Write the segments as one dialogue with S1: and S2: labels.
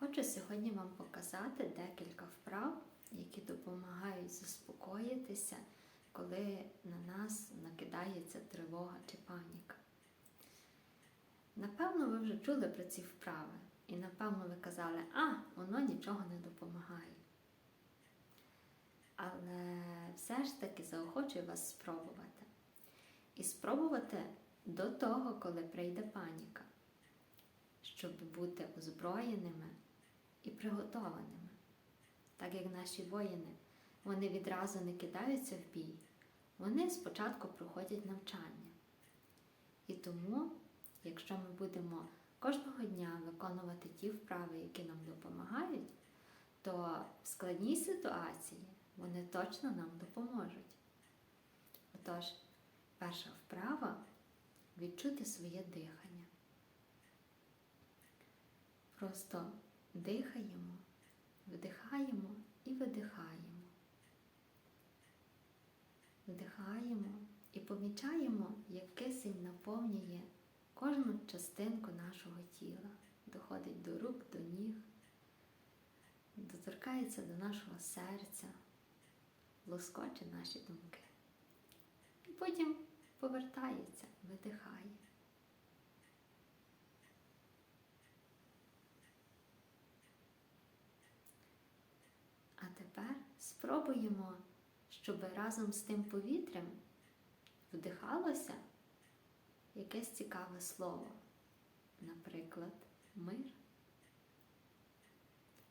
S1: Хочу сьогодні вам показати декілька вправ, які допомагають заспокоїтися, коли на нас накидається тривога чи паніка. Напевно, ви вже чули про ці вправи, і напевно ви казали, а, воно нічого не допомагає. Але все ж таки заохочую вас спробувати. І спробувати до того, коли прийде паніка, щоб бути озброєними і приготованими. Так як наші воїни, вони відразу не кидаються в бій, вони спочатку проходять навчання. І тому, якщо ми будемо кожного дня виконувати ті вправи, які нам допомагають, то в складній ситуації вони точно нам допоможуть. Отож, перша вправа відчути своє дихання. Просто дихаємо, вдихаємо і видихаємо. Вдихаємо і помічаємо, як кисень наповнює кожну частинку нашого тіла, доходить до рук, до ніг, доторкається до нашого серця, лоскоче наші думки. І потім повертається, видихає. А тепер спробуємо, щоб разом з тим повітрям вдихалося якесь цікаве слово, наприклад, мир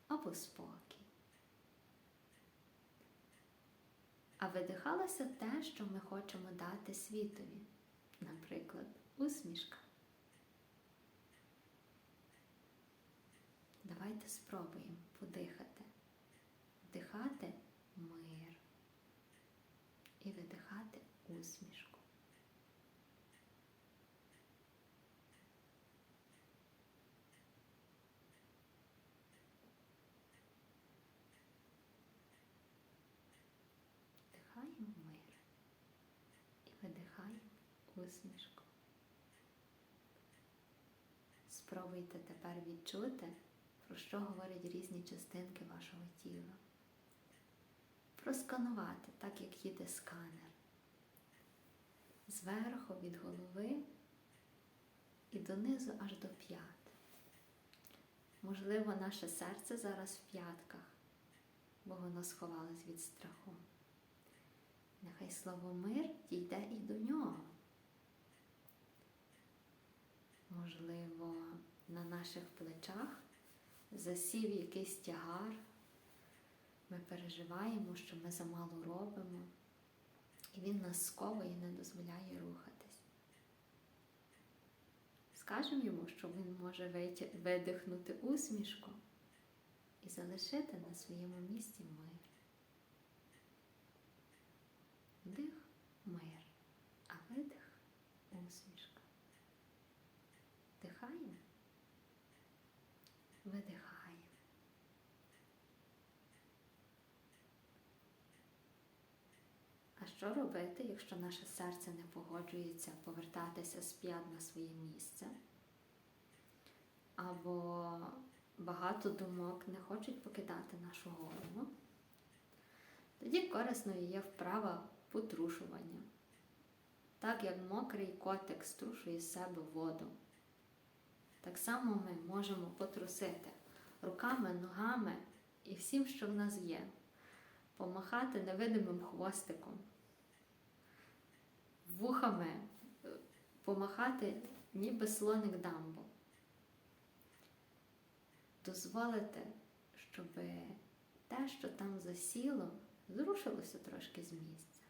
S1: або спокій. А видихалося те, що ми хочемо дати світові, наприклад, усмішка. Давайте спробуємо подихати. Вдихати мир і видихати усмішку. Вдихаємо мир і видихаємо усмішку. Спробуйте тепер відчути, про що говорять різні частинки вашого тіла. Просканувати, так як їде сканер. Зверху від голови і донизу аж до п'ят. Можливо, наше серце зараз в п'ятках, бо воно сховалось від страху. Нехай слово мир дійде і до нього. Можливо, на наших плечах засів якийсь тягар. Ми переживаємо, що ми замало робимо, і він нас сковує і не дозволяє рухатись. Скажемо йому, що він може видихнути усмішку і залишити на своєму місці мир. Вдих мир, а видих усмішка. Вдихаємо, видихаємо. А що робити, якщо наше серце не погоджується повертатися з п'ят на своє місце? Або багато думок не хочуть покидати нашу голову? Тоді корисною є вправа потрушування. Так як мокрий котик струшує з себе воду. Так само ми можемо потрусити руками, ногами і всім, що в нас є, помахати невидимим хвостиком, вухами помахати, ніби слоник дамбо. Дозволити, щоб те, що там засіло, зрушилося трошки з місця.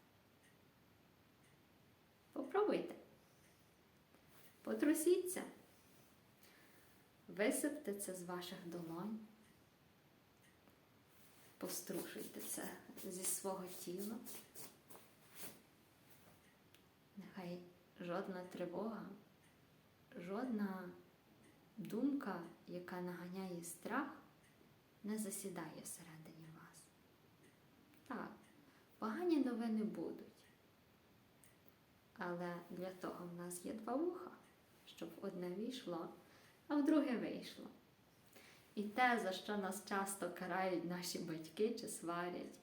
S1: Попробуйте. Потрусіться. Висипте це з ваших долонь. Пострушуйте це зі свого тіла. Нехай жодна тривога, жодна думка, яка наганяє страх, не засідає всередині вас. Так, погані новини будуть. Але для того в нас є два вуха, щоб одне війшло, а в друге вийшло. І те, за що нас часто карають наші батьки чи сварять,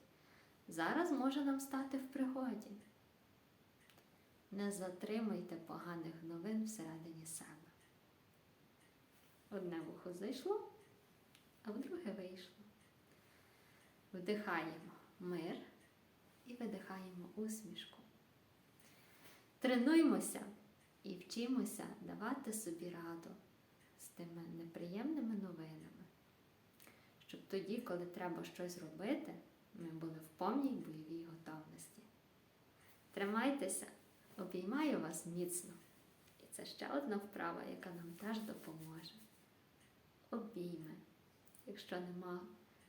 S1: зараз може нам стати в пригоді. Не затримуйте поганих новин всередині себе. Одне вухо зайшло, а в друге вийшло. Вдихаємо мир і видихаємо усмішку. Тренуймося і вчимося давати собі раду з тими неприємними новинами, щоб тоді, коли треба щось робити, ми були в повній бойовій готовності. Тримайтеся, обіймаю вас міцно. І це ще одна вправа, яка нам теж допоможе. Обійми. Якщо нема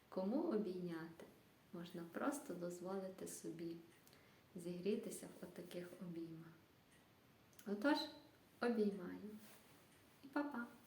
S1: кому обійняти, можна просто дозволити собі зігрітися в отаких обіймах. Отож, обіймаю. І па-па!